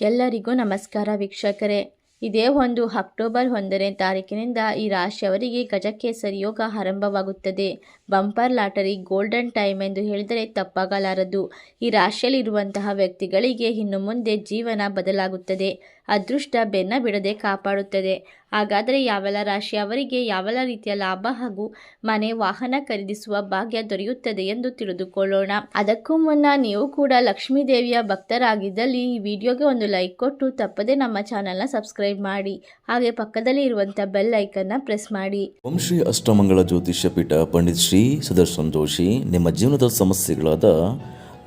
ಎಲ್ಲರಿಗೂ ನಮಸ್ಕಾರ ವೀಕ್ಷಕರೇ. ಇದೇ ಒಂದು ಅಕ್ಟೋಬರ್ ಒಂದನೇ ತಾರೀಕಿನಿಂದ ಈ ರಾಶಿಯವರಿಗೆ ಗಜಕೇಸರಿ ಯೋಗ ಆರಂಭವಾಗುತ್ತದೆ. ಬಂಪರ್ ಲಾಟರಿ ಗೋಲ್ಡನ್ ಟೈಮ್ ಎಂದು ಹೇಳಿದರೆ ತಪ್ಪಾಗಲಾರದು. ಈ ರಾಶಿಯಲ್ಲಿರುವಂತಹ ವ್ಯಕ್ತಿಗಳಿಗೆ ಇನ್ನು ಮುಂದೆ ಜೀವನ ಬದಲಾಗುತ್ತದೆ. ಅದೃಷ್ಟ ಬೆನ್ನ ಬಿಡದೆ ಕಾಪಾಡುತ್ತದೆ. ಹಾಗಾದರೆ ಯಾವೆಲ್ಲ ರಾಶಿಯವರಿಗೆ ಯಾವೆಲ್ಲ ರೀತಿಯ ಲಾಭ ಹಾಗೂ ಮನೆ ವಾಹನ ಖರೀದಿಸುವ ಭಾಗ್ಯ ದೊರೆಯುತ್ತದೆ ಎಂದು ತಿಳಿದುಕೊಳ್ಳೋಣ. ಅದಕ್ಕೂ ಮುನ್ನ ನೀವು ಕೂಡ ಲಕ್ಷ್ಮೀ ದೇವಿಯ ಭಕ್ತರಾಗಿದ್ದಲ್ಲಿ ಈ ವಿಡಿಯೋಗೆ ಒಂದು ಲೈಕ್ ಕೊಟ್ಟು ತಪ್ಪದೆ ನಮ್ಮ ಚಾನಲ್ನ ಸಬ್ಸ್ಕ್ರೈಬ್ ಮಾಡಿ. ಹಾಗೆ ಪಕ್ಕದಲ್ಲಿ ಇರುವಂಥ ಬೆಲ್ ಐಕನ್ನ ಪ್ರೆಸ್ ಮಾಡಿ. ಓಂ ಶ್ರೀ ಅಷ್ಟಮಂಗಳ ಜ್ಯೋತಿಷ್ಯ ಪೀಠ, ಪಂಡಿತ್ ಶ್ರೀ ಸುದರ್ಶನ್ ಜೋಶಿ, ನಿಮ್ಮ ಜೀವನದ ಸಮಸ್ಯೆಗಳಾದ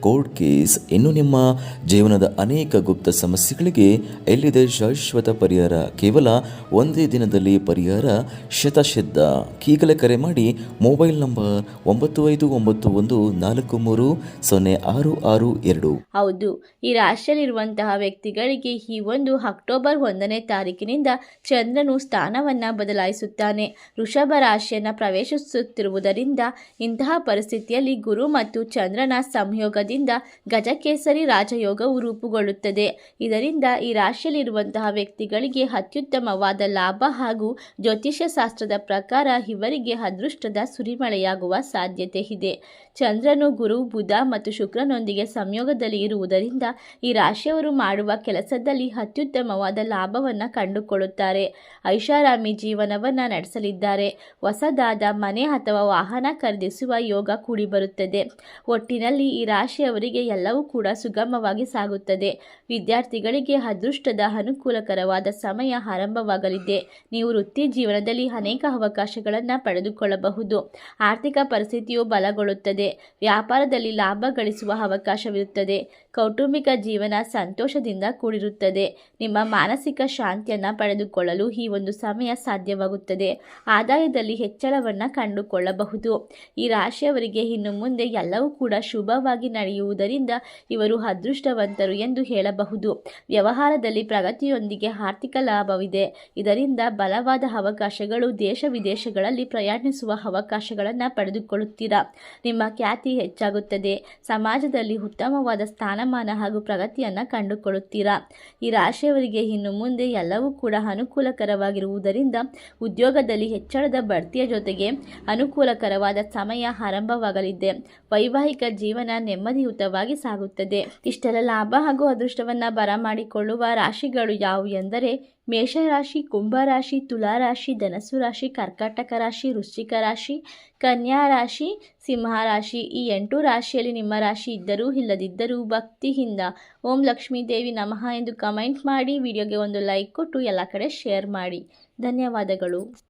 ಕೋರ್ಟ್ ಕೇಸ್ ಇನ್ನು ನಿಮ್ಮ ಜೀವನದ ಅನೇಕ ಗುಪ್ತ ಸಮಸ್ಯೆಗಳಿಗೆ ಎಲ್ಲಿದೆ ಶಾಶ್ವತ ಪರಿಹಾರ? ಕೇವಲ ಒಂದೇ ದಿನದಲ್ಲಿ ಪರಿಹಾರ? ಶತಸಿದ್ಧ ಈಗಲೇ ಕರೆ ಮಾಡಿ ಮೊಬೈಲ್ ನಂಬರ್ ಒಂಬತ್ತು ಐದು ಒಂಬತ್ತು ಒಂದು ನಾಲ್ಕು ಮೂರು ಸೊನ್ನೆ ಆರು ಆರು ಎರಡು. ಹೌದು. ಈ ರಾಶಿಯಲ್ಲಿರುವಂತಹ ವ್ಯಕ್ತಿಗಳಿಗೆ ಈ ಒಂದು ಅಕ್ಟೋಬರ್ ಒಂದನೇ ತಾರೀಕಿನಿಂದ ಚಂದ್ರನು ಸ್ಥಾನವನ್ನು ಬದಲಾಯಿಸುತ್ತಾನೆ. ವೃಷಭ ರಾಶಿಯನ್ನು ಪ್ರವೇಶಿಸುತ್ತಿರುವುದರಿಂದ ಇಂತಹ ಪರಿಸ್ಥಿತಿಯಲ್ಲಿ ಗುರು ಮತ್ತು ಚಂದ್ರನ ಸಂಯೋಗದಿಂದ ಗಜಕೇಸರಿ ರಾಜಯೋಗವು ರೂಪುಗೊಳ್ಳುತ್ತದೆ. ಇದರಿಂದ ಈ ರಾಶಿಯಲ್ಲಿರುವಂತಹ ವ್ಯಕ್ತಿಗಳಿಗೆ ಅತ್ಯುತ್ತಮವಾದ ಲಾಭ ಹಾಗೂ ಜ್ಯೋತಿಷ್ಯ ಶಾಸ್ತ್ರದ ಪ್ರಕಾರ ಇವರಿಗೆ ಅದೃಷ್ಟದ ಸುರಿಮಳೆಯಾಗುವ ಸಾಧ್ಯತೆ ಇದೆ. ಚಂದ್ರನು ಗುರು, ಬುಧ ಮತ್ತು ಶುಕ್ರನೊಂದಿಗೆ ಸಂಯೋಗದಲ್ಲಿ ಇರುವುದರಿಂದ ಈ ರಾಶಿಯವರು ಮಾಡುವ ಕೆಲಸದಲ್ಲಿ ಅತ್ಯುತ್ತಮವಾದ ಲಾಭವನ್ನು ಕಂಡುಕೊಳ್ಳುತ್ತಾರೆ. ಐಷಾರಾಮಿ ಜೀವನವನ್ನು ನಡೆಸಲಿದ್ದಾರೆ. ಹೊಸದಾದ ಮನೆ ಅಥವಾ ವಾಹನ ಖರೀದಿಸುವ ಯೋಗ ಕೂಡಿಬರುತ್ತದೆ. ಒಟ್ಟಿನಲ್ಲಿ ಈ ರಾಶಿಯವರಿಗೆ ಎಲ್ಲವೂ ಕೂಡ ಸುಗಮವಾಗಿ ಸಾಗುತ್ತದೆ. ವಿದ್ಯಾರ್ಥಿಗಳಿಗೆ ಅದೃಷ್ಟದ ಅನುಕೂಲಕರವಾದ ಸಮಯ ಆರಂಭವಾಗಲಿದೆ. ನೀವು ವೃತ್ತಿ ಜೀವನದಲ್ಲಿ ಅನೇಕ ಅವಕಾಶಗಳನ್ನು ಪಡೆದುಕೊಳ್ಳಬಹುದು. ಆರ್ಥಿಕ ಪರಿಸ್ಥಿತಿಯು ಬಲಗೊಳ್ಳುತ್ತದೆ. ವ್ಯಾಪಾರದಲ್ಲಿ ಲಾಭ ಗಳಿಸುವ ಅವಕಾಶವಿರುತ್ತದೆ. ಕೌಟುಂಬಿಕ ಜೀವನ ಸಂತೋಷದಿಂದ ಕೂಡಿರುತ್ತದೆ. ನಿಮ್ಮ ಮಾನಸಿಕ ಶಾಂತಿಯನ್ನು ಪಡೆದುಕೊಳ್ಳಲು ಈ ಒಂದು ಸಮಯ ಸಾಧ್ಯವಾಗುತ್ತದೆ. ಆದಾಯದಲ್ಲಿ ಹೆಚ್ಚಳವನ್ನು ಕಂಡುಕೊಳ್ಳಬಹುದು. ಈ ರಾಶಿಯವರಿಗೆ ಇನ್ನು ಮುಂದೆ ಎಲ್ಲವೂ ಕೂಡ ಶುಭವಾಗಿ ನಡೆಯುವುದರಿಂದ ಇವರು ಅದೃಷ್ಟವಂತರು ಎಂದು ಹೇಳಬಹುದು. ವ್ಯವಹಾರದಲ್ಲಿ ಪ್ರಗತಿಯೊಂದಿಗೆ ಆರ್ಥಿಕ ಲಾಭವಿದೆ. ಇದರಿಂದ ಬಲವಾದ ಅವಕಾಶಗಳು ದೇಶ ವಿದೇಶಗಳಲ್ಲಿ ಪ್ರಯಾಣಿಸುವ ಅವಕಾಶಗಳನ್ನು ಪಡೆದುಕೊಳ್ಳುತ್ತೀರಾ? ನಿಮ್ಮ ಖ್ಯಾತಿ ಹೆಚ್ಚಾಗುತ್ತದೆ. ಸಮಾಜದಲ್ಲಿ ಉತ್ತಮವಾದ ಸ್ಥಾನಮಾನ ಹಾಗೂ ಪ್ರಗತಿಯನ್ನು ಕಂಡುಕೊಳ್ಳುತ್ತೀರಾ? ಈ ರಾಶಿಯವರಿಗೆ ಇನ್ನು ಮುಂದೆ ಎಲ್ಲವೂ ಕೂಡ ಅನುಕೂಲಕರವಾಗಿರುವುದರಿಂದ ಉದ್ಯೋಗದಲ್ಲಿ ಹೆಚ್ಚಳದ ಬಡ್ತಿಯ ಜೊತೆಗೆ ಅನುಕೂಲಕರವಾದ ಸಮಯ ಆರಂಭವಾಗಲಿದೆ. ವೈವಾಹಿಕ ಜೀವನ ನೆಮ್ಮದಿಯುತವಾಗಿ ಸಾಗುತ್ತದೆ. ಇಷ್ಟೆಲ್ಲ ಲಾಭ ಹಾಗೂ ಅದೃಷ್ಟವನ್ನು ಬರಮಾಡಿಕೊಳ್ಳುವ ರಾಶಿಗಳು ಯಾವುವು ಎಂದರೆ, ಮೇಷರಾಶಿ, ಕುಂಭರಾಶಿ, ತುಲಾರಾಶಿ, ಧನಸ್ಸು ರಾಶಿ, ಕರ್ಕಾಟಕ ರಾಶಿ, ವೃಶ್ಚಿಕ ರಾಶಿ, ಕನ್ಯಾ ರಾಶಿ, ಸಿಂಹ ರಾಶಿ. ಈ ಎಂಟು ರಾಶಿಯಲ್ಲಿ ನಿಮ್ಮ ರಾಶಿ ಇದ್ದರೂ ಇಲ್ಲದಿದ್ದರೂ ಭಕ್ತಿಯಿಂದ ಓಂ ಲಕ್ಷ್ಮೀ ದೇವಿ ನಮಃ ಎಂದು ಕಮೆಂಟ್ ಮಾಡಿ, ವಿಡಿಯೋಗೆ ಒಂದು ಲೈಕ್ ಕೊಟ್ಟು ಎಲ್ಲ ಕಡೆ ಶೇರ್ ಮಾಡಿ. ಧನ್ಯವಾದಗಳು.